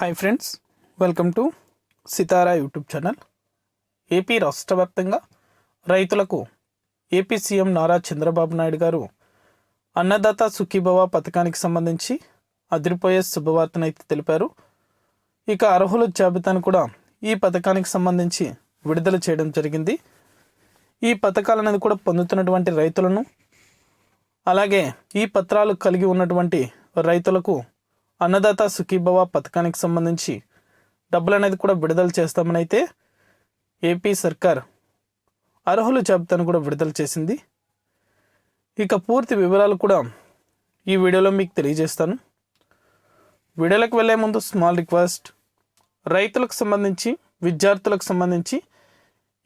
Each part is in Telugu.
Hi friends welcome to Sitara YouTube channel AP రాష్ట్ర వ్యాప్తంగా రైతులకు ఏపీ సీఎం నారా చంద్రబాబు నాయుడు గారు అన్నదాత సుఖీభవ పథకానికి సంబంధించి అదిరిపోయే శుభవార్తనైతే తెలిపారు. ఇక అర్హుల జాబితాను కూడా ఈ పథకానికి సంబంధించి విడుదల చేయడం జరిగింది. ఈ పథకాలు అనేది కూడా పొందుతున్నటువంటి రైతులను అలాగే ఈ పత్రాలు కలిగి ఉన్నటువంటి రైతులకు అన్నదాత సుఖీభవ పథకానికి సంబంధించి డబ్బులు అనేది కూడా విడుదల చేస్తామని అయితే ఏపీ సర్కార్ అర్హుల జాబితాను కూడా విడుదల చేసింది. ఇక పూర్తి వివరాలు కూడా ఈ వీడియోలో మీకు తెలియజేస్తాను. వీడియోలకు వెళ్ళే ముందు స్మాల్ రిక్వెస్ట్. రైతులకు సంబంధించి విద్యార్థులకు సంబంధించి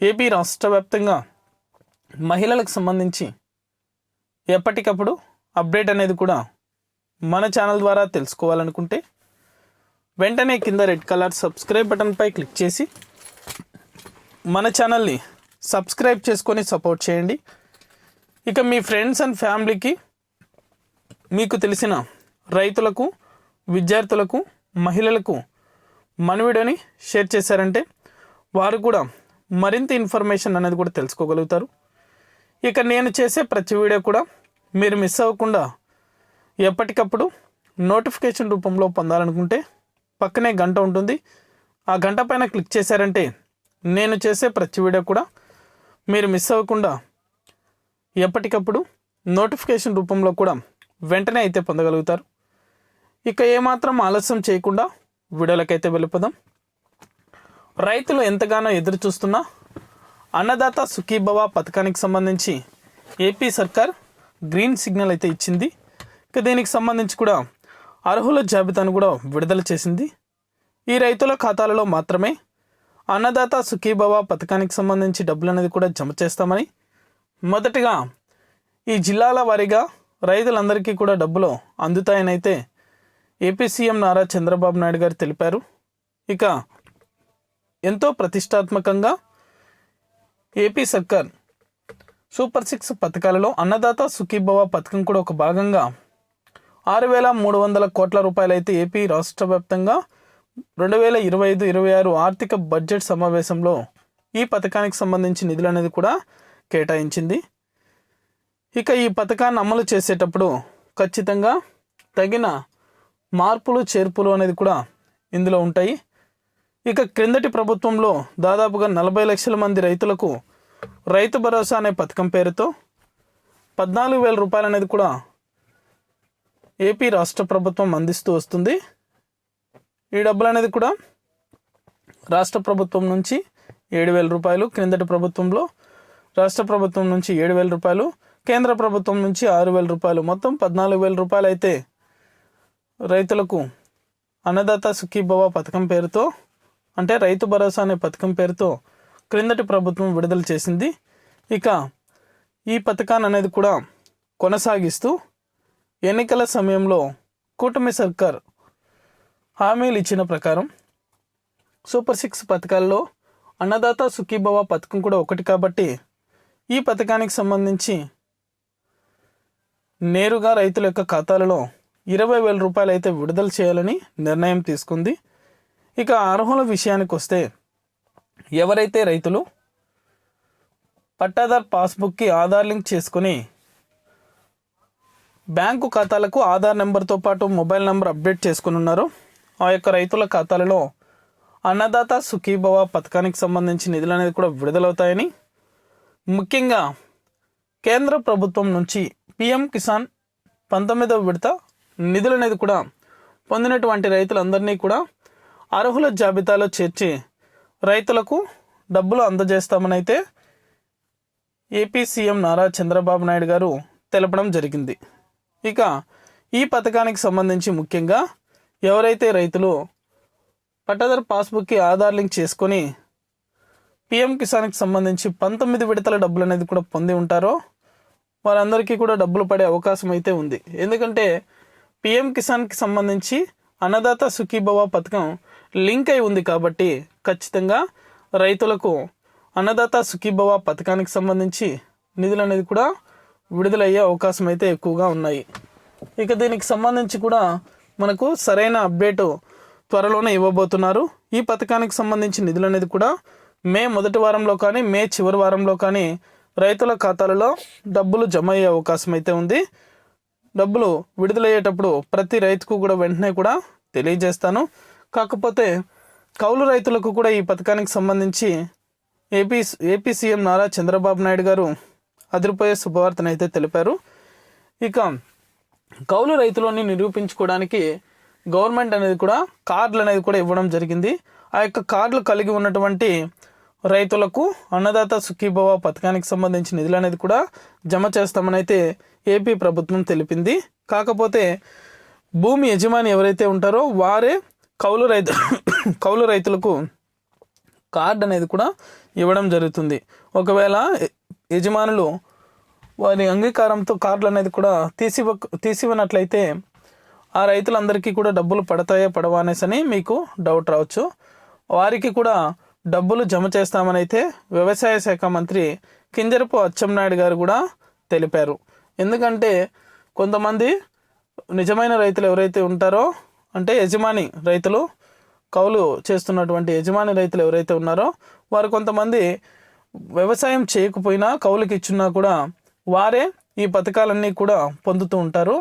ఏపీ రాష్ట్ర వ్యాప్తంగా మహిళలకు సంబంధించి ఎప్పటికప్పుడు అప్డేట్ అనేది కూడా మన ఛానల్ ద్వారా తెలుసుకోవాలనుకుంటే వెంటనే కింద రెడ్ కలర్ సబ్స్క్రైబ్ బటన్పై క్లిక్ చేసి మన ఛానల్ని సబ్స్క్రైబ్ చేసుకొని సపోర్ట్ చేయండి. ఇక మీ ఫ్రెండ్స్ అండ్ ఫ్యామిలీకి మీకు తెలిసిన రైతులకు విద్యార్థులకు మహిళలకు మన వీడియోని షేర్ చేశారంటే వారు కూడా మరింత ఇన్ఫర్మేషన్ అనేది కూడా తెలుసుకోగలుగుతారు. ఇక నేను చేసే ప్రతి వీడియో కూడా మీరు మిస్ అవ్వకుండా ఎప్పటికప్పుడు నోటిఫికేషన్ రూపంలో పొందాలనుకుంటే పక్కనే గంట ఉంటుంది. ఆ గంట పైన క్లిక్ చేశారంటే నేను చేసే ప్రతి వీడియో కూడా మీరు మిస్ అవ్వకుండా ఎప్పటికప్పుడు నోటిఫికేషన్ రూపంలో కూడా వెంటనే అయితే పొందగలుగుతారు. ఇక ఏమాత్రం ఆలస్యం చేయకుండా వీడియోలకైతే వెళ్ళిపోదాం. రైతులు ఎంతగానో ఎదురు చూస్తున్న అన్నదాత సుఖీభవ పథకానికి సంబంధించి ఏపీ సర్కార్ గ్రీన్ సిగ్నల్ అయితే ఇచ్చింది. ఇక దీనికి సంబంధించి కూడా అర్హుల జాబితాను కూడా విడుదల చేసింది. ఈ రైతుల ఖాతాలలో మాత్రమే అన్నదాత సుఖీభవ పథకానికి సంబంధించి డబ్బులు అనేది కూడా జమ చేస్తామని మొదటిగా ఈ జిల్లాల వారీగా రైతులందరికీ కూడా డబ్బులు అందుతాయని అయితే ఏపీ సీఎం నారా చంద్రబాబు నాయుడు గారు తెలిపారు. ఇక ఎంతో ప్రతిష్టాత్మకంగా ఏపీ సర్కార్ సూపర్ సిక్స్ పథకాలలో అన్నదాత సుఖీభవ పథకం కూడా ఒక భాగంగా ఆరు వేల మూడు వందల కోట్ల రూపాయలు అయితే ఏపీ రాష్ట్ర వ్యాప్తంగా రెండు వేల ఇరవై ఐదు ఇరవై ఆరు ఆర్థిక బడ్జెట్ సమావేశంలో ఈ పథకానికి సంబంధించి నిధులు అనేది కూడా కేటాయించింది. ఇక ఈ పథకాన్ని అమలు చేసేటప్పుడు ఖచ్చితంగా తగిన మార్పులు చేర్పులు అనేది కూడా ఇందులో ఉంటాయి. ఇక క్రిందటి ప్రభుత్వంలో దాదాపుగా నలభై లక్షల మంది రైతులకు రైతు భరోసా అనే పథకం పేరుతో పద్నాలుగు వేల రూపాయలు అనేది కూడా ఏపీ రాష్ట్ర ప్రభుత్వం అందిస్తూ వస్తుంది. ఈ డబ్బులు అనేది కూడా రాష్ట్ర ప్రభుత్వం నుంచి ఏడు వేల రూపాయలు క్రిందటి ప్రభుత్వంలో రాష్ట్ర ప్రభుత్వం నుంచి ఏడు వేల రూపాయలు కేంద్ర ప్రభుత్వం నుంచి ఆరు వేల రూపాయలు. మొత్తం పద్నాలుగు వేల రూపాయలు అయితే రైతులకు అన్నదాత సుఖీభవ పథకం పేరుతో అంటే రైతు భరోసా అనే పథకం పేరుతో క్రిందటి ప్రభుత్వం విడుదల చేసింది. ఇక ఈ పథకాన్ని అనేది కూడా కొనసాగిస్తూ ఎన్నికల సమయంలో కూటమి సర్కార్ హామీలు ఇచ్చిన ప్రకారం సూపర్ సిక్స్ పథకాల్లో అన్నదాత సుఖీభవ పథకం కూడా ఒకటి కాబట్టి ఈ పథకానికి సంబంధించి నేరుగా రైతుల యొక్క ఖాతాలలో ఇరవై వేల రూపాయలు అయితే విడుదల చేయాలని నిర్ణయం తీసుకుంది. ఇక అర్హుల విషయానికి వస్తే ఎవరైతే రైతులు పట్టాదార్ పాస్బుక్కి ఆధార్ లింక్ చేసుకుని బ్యాంకు ఖాతాలకు ఆధార్ నెంబర్తో పాటు మొబైల్ నెంబర్ అప్డేట్ చేసుకుని ఉన్నారు ఆ యొక్క రైతుల ఖాతాలలో అన్నదాత సుఖీభవ పథకానికి సంబంధించి నిధులు అనేది కూడా విడుదలవుతాయని ముఖ్యంగా కేంద్ర ప్రభుత్వం నుంచి పిఎం కిసాన్ పంతొమ్మిదవ విడత నిధులు అనేది కూడా పొందినటువంటి రైతులందరినీ కూడా అర్హుల జాబితాలో చేర్చి రైతులకు డబ్బులు అందజేస్తామని అయితే ఏపీ సీఎం నారా చంద్రబాబు నాయుడు గారు తెలపడం జరిగింది. ఇక ఈ పథకానికి సంబంధించి ముఖ్యంగా ఎవరైతే రైతులు పట్టాదారు పాస్బుక్కి ఆధార్ లింక్ చేసుకొని పిఎం కిసాన్కి సంబంధించి పంతొమ్మిది విడతల డబ్బులు అనేది కూడా పొంది ఉంటారో వారందరికీ కూడా డబ్బులు పడే అవకాశం అయితే ఉంది. ఎందుకంటే పిఎం కిసాన్కి సంబంధించి అన్నదాత సుఖీభవ పథకం లింక్ అయి ఉంది కాబట్టి ఖచ్చితంగా రైతులకు అన్నదాత సుఖీభవ పథకానికి సంబంధించి నిధులు అనేది కూడా విడుదలయ్యే అవకాశం అయితే ఎక్కువగా ఉన్నాయి. ఇక దీనికి సంబంధించి కూడా మనకు సరైన అప్డేటు త్వరలోనే ఇవ్వబోతున్నారు. ఈ పథకానికి సంబంధించి నిధులు అనేది కూడా మే మొదటి వారంలో కానీ మే చివరి వారంలో కానీ రైతుల ఖాతాలలో డబ్బులు జమ అయ్యే అవకాశం అయితే ఉంది. డబ్బులు విడుదలయ్యేటప్పుడు ప్రతి రైతుకు కూడా వెంటనే కూడా తెలియజేస్తాను. కాకపోతే కౌలు రైతులకు కూడా ఈ పథకానికి సంబంధించి AP AP CM Nara Chandrababu Naidu garu అదిరిపోయే శుభవార్తను అయితే తెలిపారు. ఇక కౌలు రైతులని నిరూపించుకోవడానికి గవర్నమెంట్ అనేది కూడా కార్డులు అనేది కూడా ఇవ్వడం జరిగింది. ఆ యొక్క కార్డులు కలిగి ఉన్నటువంటి రైతులకు అన్నదాత సుఖీభవ పథకానికి సంబంధించిన నిధులు అనేది కూడా జమ చేస్తామని అయితే ఏపీ ప్రభుత్వం తెలిపింది. కాకపోతే భూమి యజమాని ఎవరైతే ఉంటారో వారే కౌలు రైతు కౌలు రైతులకు కార్డు అనేది కూడా ఇవ్వడం జరుగుతుంది. ఒకవేళ యజమానులు వారి అంగీకారంతో కార్డులు అనేది కూడా తీసివ తీసివనట్లయితే ఆ రైతులందరికీ కూడా డబ్బులు పడతాయా పడవా అనేసి అని మీకు డౌట్ రావచ్చు. వారికి కూడా డబ్బులు జమ చేస్తామని అయితే వ్యవసాయ శాఖ మంత్రి కింజరపు అచ్చెంనాయుడు గారు కూడా తెలిపారు. ఎందుకంటే కొంతమంది నిజమైన రైతులు ఎవరైతే ఉంటారో అంటే యజమాని రైతులు కౌలు చేస్తున్నటువంటి యజమాని రైతులు ఎవరైతే ఉన్నారో వారు కొంతమంది వ్యవసాయం చేయకపోయినా కౌలుకి ఇచ్చున్నా కూడా వారే ఈ పథకాలన్నీ కూడా పొందుతూ ఉంటారు.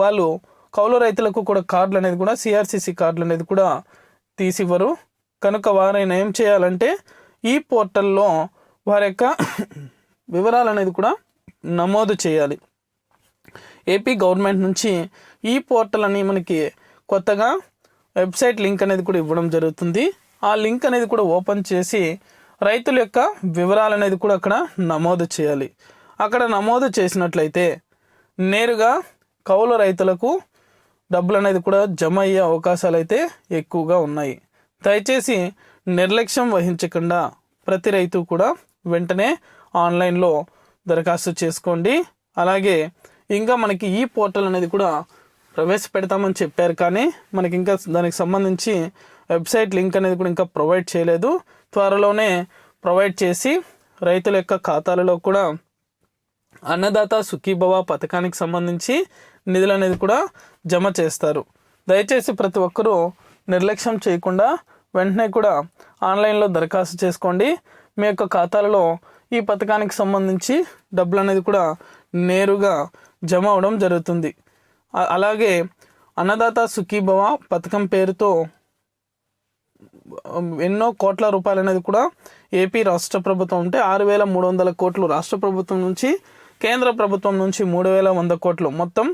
వాళ్ళు కౌలు రైతులకు కూడా కార్డులు అనేది కూడా సిఆర్సిసి కార్డులు అనేది కూడా తీసివ్వరు. కనుక వారైనా ఏం చేయాలంటే ఈ పోర్టల్లో వారి యొక్క వివరాలు అనేది కూడా నమోదు చేయాలి. ఏపీ గవర్నమెంట్ నుంచి ఈ పోర్టల్ అని మనకి కొత్తగా వెబ్సైట్ లింక్ అనేది కూడా ఇవ్వడం జరుగుతుంది. ఆ లింక్ అనేది కూడా ఓపెన్ చేసి రైతుల యొక్క వివరాలు అనేది కూడా అక్కడ నమోదు చేయాలి. అక్కడ నమోదు చేసినట్లయితే నేరుగా కౌలు రైతులకు డబ్బులు అనేది కూడా జమ అయ్యే అవకాశాలు అయితే ఎక్కువగా ఉన్నాయి. దయచేసి నిర్లక్ష్యం వహించకుండా ప్రతి రైతు కూడా వెంటనే ఆన్లైన్లో దరఖాస్తు చేసుకోండి. అలాగే ఇంకా మనకి ఈ పోర్టల్ అనేది కూడా ప్రవేశపెడతామని చెప్పారు కానీ మనకి ఇంకా దానికి సంబంధించి వెబ్సైట్ లింక్ అనేది కూడా ఇంకా ప్రొవైడ్ చేయలేదు. త్వరలోనే ప్రొవైడ్ చేసి రైతుల యొక్క ఖాతాలలో కూడా అన్నదాత సుఖీభవ పథకానికి సంబంధించి నిధులు అనేది కూడా జమ చేస్తారు. దయచేసి ప్రతి ఒక్కరూ నిర్లక్ష్యం చేయకుండా వెంటనే కూడా ఆన్లైన్లో దరఖాస్తు చేసుకోండి. మీ యొక్క ఖాతాలలో ఈ పథకానికి సంబంధించి డబ్బులు అనేది కూడా నేరుగా జమ అవడం జరుగుతుంది. అలాగే అన్నదాత సుఖీభవ పథకం పేరుతో ఎన్నో కోట్ల రూపాయలు అనేది కూడా ఏపీ రాష్ట్ర ప్రభుత్వం ఉంటే ఆరు వేల మూడు వందల కోట్లు రాష్ట్ర ప్రభుత్వం నుంచి కేంద్ర ప్రభుత్వం నుంచి మూడు వేల వంద కోట్లు. మొత్తం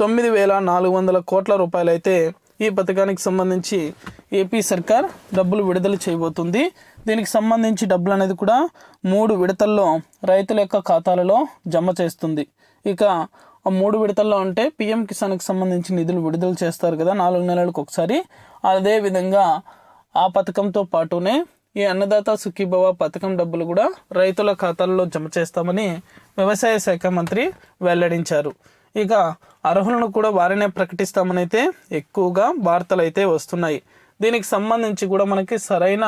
తొమ్మిది వేల నాలుగు వందల కోట్ల రూపాయలు అయితే ఈ పథకానికి సంబంధించి ఏపీ సర్కార్ డబ్బులు విడుదల చేయబోతుంది. దీనికి సంబంధించి డబ్బులు అనేది కూడా మూడు విడతల్లో రైతుల యొక్క ఖాతాలలో జమ చేస్తుంది. ఇక ఆ మూడు విడతల్లో అంటే పిఎం కిసాన్కి సంబంధించి నిధులు విడుదల చేస్తారు కదా నాలుగు నెలలకు ఒకసారి. అదే విధంగా ఆ పథకంతో పాటునే ఈ అన్నదాత సుఖీభవ పథకం డబ్బులు కూడా రైతుల ఖాతాల్లో జమ చేస్తామని వ్యవసాయ శాఖ మంత్రి వెల్లడించారు. ఇక అర్హులను కూడా వారినే ప్రకటిస్తామనైతే ఎక్కువగా వార్తలు అయితే వస్తున్నాయి. దీనికి సంబంధించి కూడా మనకి సరైన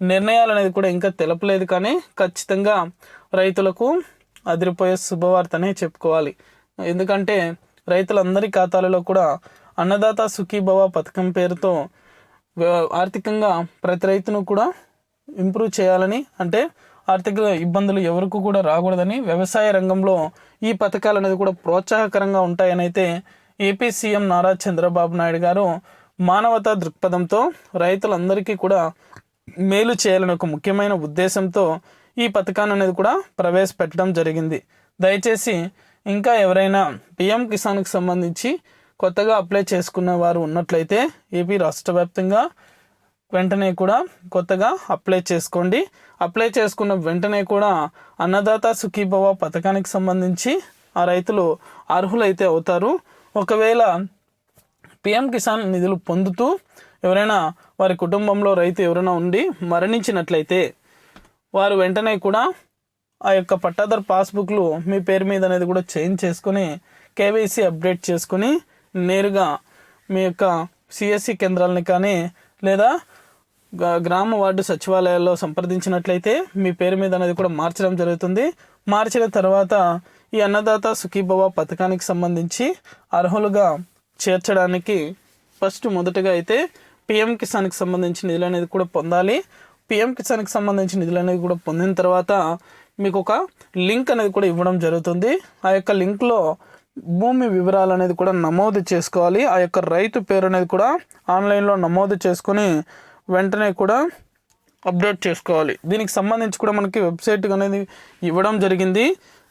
నిర్ణయాలు అనేది కూడా ఇంకా తెలపలేదు కానీ ఖచ్చితంగా రైతులకు అదిరిపోయే శుభవార్తనే చెప్పుకోవాలి. ఎందుకంటే రైతులందరి ఖాతాలలో కూడా అన్నదాత సుఖీభవ పథకం పేరుతో ఆర్థికంగా ప్రతి రైతును కూడా ఇంప్రూవ్ చేయాలని అంటే ఆర్థిక ఇబ్బందులు ఎవరికి కూడా రాకూడదని వ్యవసాయ రంగంలో ఈ పథకాలు అనేది కూడా ప్రోత్సాహకరంగా ఉంటాయని అయితే ఏపీ సీఎం నారా చంద్రబాబు నాయుడు గారు మానవతా దృక్పథంతో రైతులందరికీ కూడా మేలు చేయాలని ఒక ముఖ్యమైన ఉద్దేశంతో ఈ పథకాన్ని అనేది కూడా ప్రవేశపెట్టడం జరిగింది. దయచేసి ఇంకా ఎవరైనా పిఎం కిసాన్కి సంబంధించి కొత్తగా అప్లై చేసుకున్న వారు ఉన్నట్లయితే ఏపీ రాష్ట్ర వ్యాప్తంగా వెంటనే కూడా కొత్తగా అప్లై చేసుకోండి. అప్లై చేసుకున్న వెంటనే కూడా అన్నదాత సుఖీభవ పథకానికి సంబంధించి ఆ రైతులు అర్హులైతే అవుతారు. ఒకవేళ పిఎం కిసాన్ నిధులు పొందుతూ ఎవరైనా వారి కుటుంబంలో రైతు ఎవరైనా ఉండి మరణించినట్లయితే వారు వెంటనే కూడా ఆ యొక్క పట్టాదారు పాస్బుక్లు మీ పేరు మీద అనేది కూడా చేంజ్ చేసుకొని కేవైసీ అప్డేట్ చేసుకుని నేరుగా మీ యొక్క సిఎస్సి కేంద్రాలని కానీ లేదా గ్రామ వార్డు సచివాలయాల్లో సంప్రదించినట్లయితే మీ పేరు మీద అనేది కూడా మార్చడం జరుగుతుంది. మార్చిన తర్వాత ఈ అన్నదాత సుఖీభవ పథకానికి సంబంధించి అర్హులుగా చేర్చడానికి ఫస్ట్ మొదటగా అయితే పిఎం కిసాన్కి సంబంధించిన నిధులు అనేది కూడా పొందాలి. పిఎం కిసాన్కి సంబంధించిన నిధులు అనేది కూడా పొందిన తర్వాత మీకు ఒక లింక్ అనేది కూడా ఇవ్వడం జరుగుతుంది. ఆ యొక్క లింక్లో భూమి వివరాలు అనేది కూడా నమోదు చేసుకోవాలి. ఆ యొక్క రైతు పేరు అనేది కూడా ఆన్లైన్లో నమోదు చేసుకొని వెంటనే కూడా అప్డేట్ చేసుకోవాలి. దీనికి సంబంధించి కూడా మనకి వెబ్సైట్ అనేది ఇవ్వడం జరిగింది.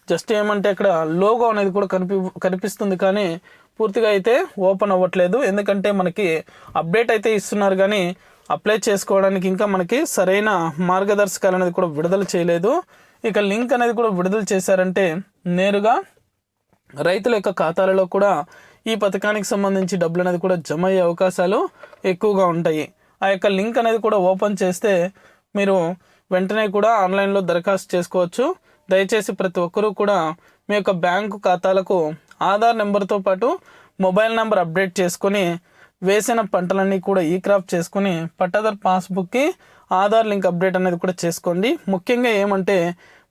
జస్ట్ ఏమంటే అక్కడ లోగో అనేది కూడా కనిపి కనిపిస్తుంది కానీ పూర్తిగా అయితే ఓపెన్ అవ్వట్లేదు. ఎందుకంటే మనకి అప్డేట్ అయితే ఇస్తున్నారు కానీ అప్లై చేసుకోవడానికి ఇంకా మనకి సరైన మార్గదర్శకాలు అనేది కూడా విడుదల చేయలేదు. ఇక లింక్ అనేది కూడా విడుదల చేశారంటే నేరుగా రైతుల యొక్క ఖాతాలలో కూడా ఈ పథకానికి సంబంధించి డబ్బులు అనేది కూడా జమ అయ్యే అవకాశాలు ఎక్కువగా ఉంటాయి. ఆ యొక్క లింక్ అనేది కూడా ఓపెన్ చేస్తే మీరు వెంటనే కూడా ఆన్లైన్లో దరఖాస్తు చేసుకోవచ్చు. దయచేసి ప్రతి ఒక్కరూ కూడా మీ యొక్క బ్యాంకు ఖాతాలకు ఆధార్ నెంబర్తో పాటు మొబైల్ నెంబర్ అప్డేట్ చేసుకొని వేసిన పంటలన్నీ కూడా ఈ క్రాప్ చేసుకుని పట్టాదార్ పాస్బుక్కి ఆధార్ లింక్ అప్డేట్ అనేది కూడా చేసుకోండి. ముఖ్యంగా ఏమంటే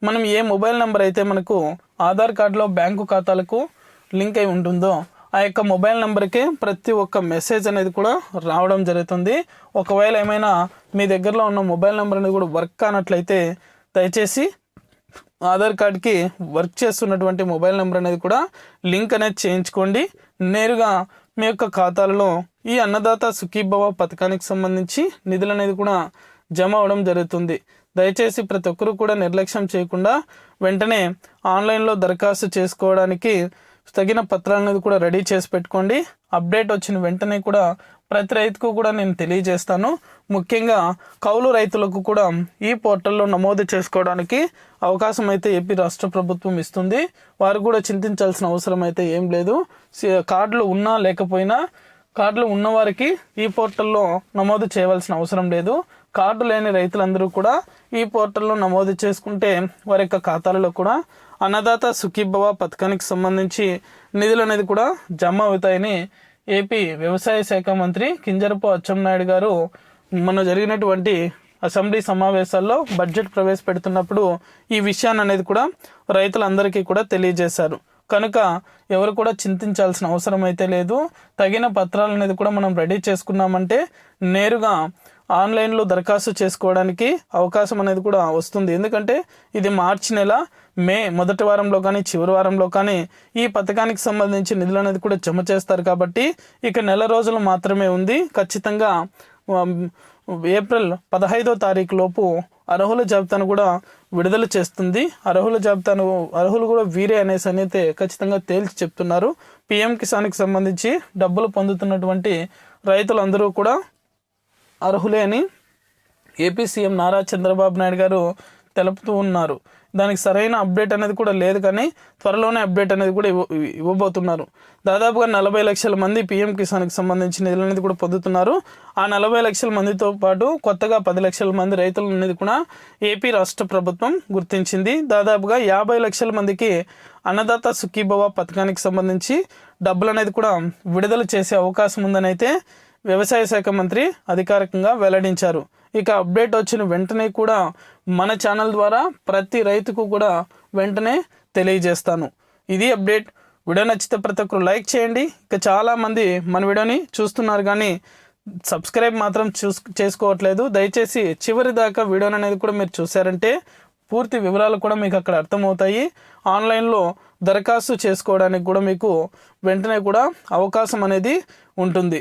మనం ఏ మొబైల్ నెంబర్ అయితే మనకు ఆధార్ కార్డులో బ్యాంకు ఖాతాలకు లింక్ అయి ఉంటుందో ఆ యొక్క మొబైల్ నెంబర్కి ప్రతి ఒక్క మెసేజ్ అనేది కూడా రావడం జరుగుతుంది. ఒకవేళ ఏమైనా మీ దగ్గరలో ఉన్న మొబైల్ నెంబర్ అనేది కూడా వర్క్ కానట్లయితే దయచేసి ఆధార్ కార్డ్కి వర్క్ చేస్తున్నటువంటి మొబైల్ నెంబర్ అనేది కూడా లింక్ అనేది చేయించుకోండి. నేరుగా మీ యొక్క ఖాతాలలో ఈ అన్నదాత సుఖీభవ పథకానికి సంబంధించి నిధులు అనేది కూడా జమ అవడం జరుగుతుంది. దయచేసి ప్రతి ఒక్కరూ కూడా నిర్లక్ష్యం చేయకుండా వెంటనే ఆన్లైన్లో దరఖాస్తు చేసుకోవడానికి తగిన పత్రాలను కూడా రెడీ చేసి పెట్టుకోండి. అప్డేట్ వచ్చిన వెంటనే కూడా ప్రతి రైతుకు కూడా నేను తెలియజేస్తాను. ముఖ్యంగా కౌలు రైతులకు కూడా ఈ పోర్టల్లో నమోదు చేసుకోవడానికి అవకాశం అయితే ఏపీ రాష్ట్ర ప్రభుత్వం ఇస్తుంది. వారు కూడా చింతించాల్సిన అవసరం అయితే ఏం లేదు. సి- కార్డులు ఉన్నా లేకపోయినా కార్డులు ఉన్నవారికి ఈ పోర్టల్లో నమోదు చేయవలసిన అవసరం లేదు. కార్డు లేని రైతులందరూ కూడా ఈ పోర్టల్లో నమోదు చేసుకుంటే వారి యొక్క ఖాతాలలో కూడా అన్నదాత సుఖీభవ పథకానికి సంబంధించి నిధులు అనేది కూడా జమ అవుతాయని ఏపీ వ్యవసాయ శాఖ మంత్రి కింజరపు అచ్చెన్నాయుడు గారు మొన్న జరిగినటువంటి అసెంబ్లీ సమావేశాల్లో బడ్జెట్ ప్రవేశపెడుతున్నప్పుడు ఈ విషయాన్ని అనేది కూడా రైతులందరికీ కూడా తెలియజేశారు. కనుక ఎవరు కూడా చింతించాల్సిన అవసరం అయితే లేదు. తగిన పత్రాలు అనేది కూడా మనం రెడీ చేసుకున్నామంటే నేరుగా ఆన్లైన్లో దరఖాస్తు చేసుకోవడానికి అవకాశం అనేది కూడా వస్తుంది. ఎందుకంటే ఇది మార్చి నెల మే మొదటి వారంలో కానీ చివరి వారంలో కానీ ఈ పథకానికి సంబంధించి నిధులు అనేది కూడా జమ చేస్తారు కాబట్టి ఇక నెల రోజులు మాత్రమే ఉంది. ఖచ్చితంగా ఏప్రిల్ పదహైదో తారీఖు లోపు అర్హుల జాబితాను కూడా విడుదల చేస్తుంది. అర్హుల జాబితాను అర్హులు కూడా వీరే అనేసి అయితే ఖచ్చితంగా తేల్చి చెప్తున్నారు. పిఎం కిసాన్కి సంబంధించి డబ్బులు పొందుతున్నటువంటి రైతులందరూ కూడా అర్హులే అని ఏపీ సీఎం నారా చంద్రబాబు నాయుడు గారు తెలుపుతూ ఉన్నారు. దానికి సరైన అప్డేట్ అనేది కూడా లేదు కానీ త్వరలోనే అప్డేట్ అనేది కూడా ఇవ్వ ఇవ్వబోతున్నారు. దాదాపుగా నలభై లక్షల మంది పీఎం కిసాన్కి సంబంధించిన నిధులు అనేది కూడా పొందుతున్నారు. ఆ నలభై లక్షల మందితో పాటు కొత్తగా పది లక్షల మంది రైతులు అనేది కూడా ఏపీ రాష్ట్ర ప్రభుత్వం గుర్తించింది. దాదాపుగా యాభై లక్షల మందికి అన్నదాత సుఖీభవ పథకానికి సంబంధించి డబ్బులు అనేది కూడా విడుదల చేసే అవకాశం ఉందని అయితే వ్యవసాయ శాఖ మంత్రి అధికారికంగా వెల్లడించారు. ఇక అప్డేట్ వచ్చిన వెంటనే కూడా మన ఛానల్ ద్వారా ప్రతి రైతుకు కూడా వెంటనే తెలియజేస్తాను. ఇది అప్డేట్. వీడియో నచ్చితే ప్రతి ఒక్కరు లైక్ చేయండి. ఇక చాలామంది మన వీడియోని చూస్తున్నారు కానీ సబ్స్క్రైబ్ మాత్రం చూస్ చేసుకోవట్లేదు. దయచేసి చివరి దాకా వీడియోని అనేది కూడా మీరు చూసారంటే పూర్తి వివరాలు కూడా మీకు అక్కడ అర్థమవుతాయి. ఆన్లైన్లో దరఖాస్తు చేసుకోవడానికి కూడా మీకు వెంటనే కూడా అవకాశం అనేది ఉంటుంది.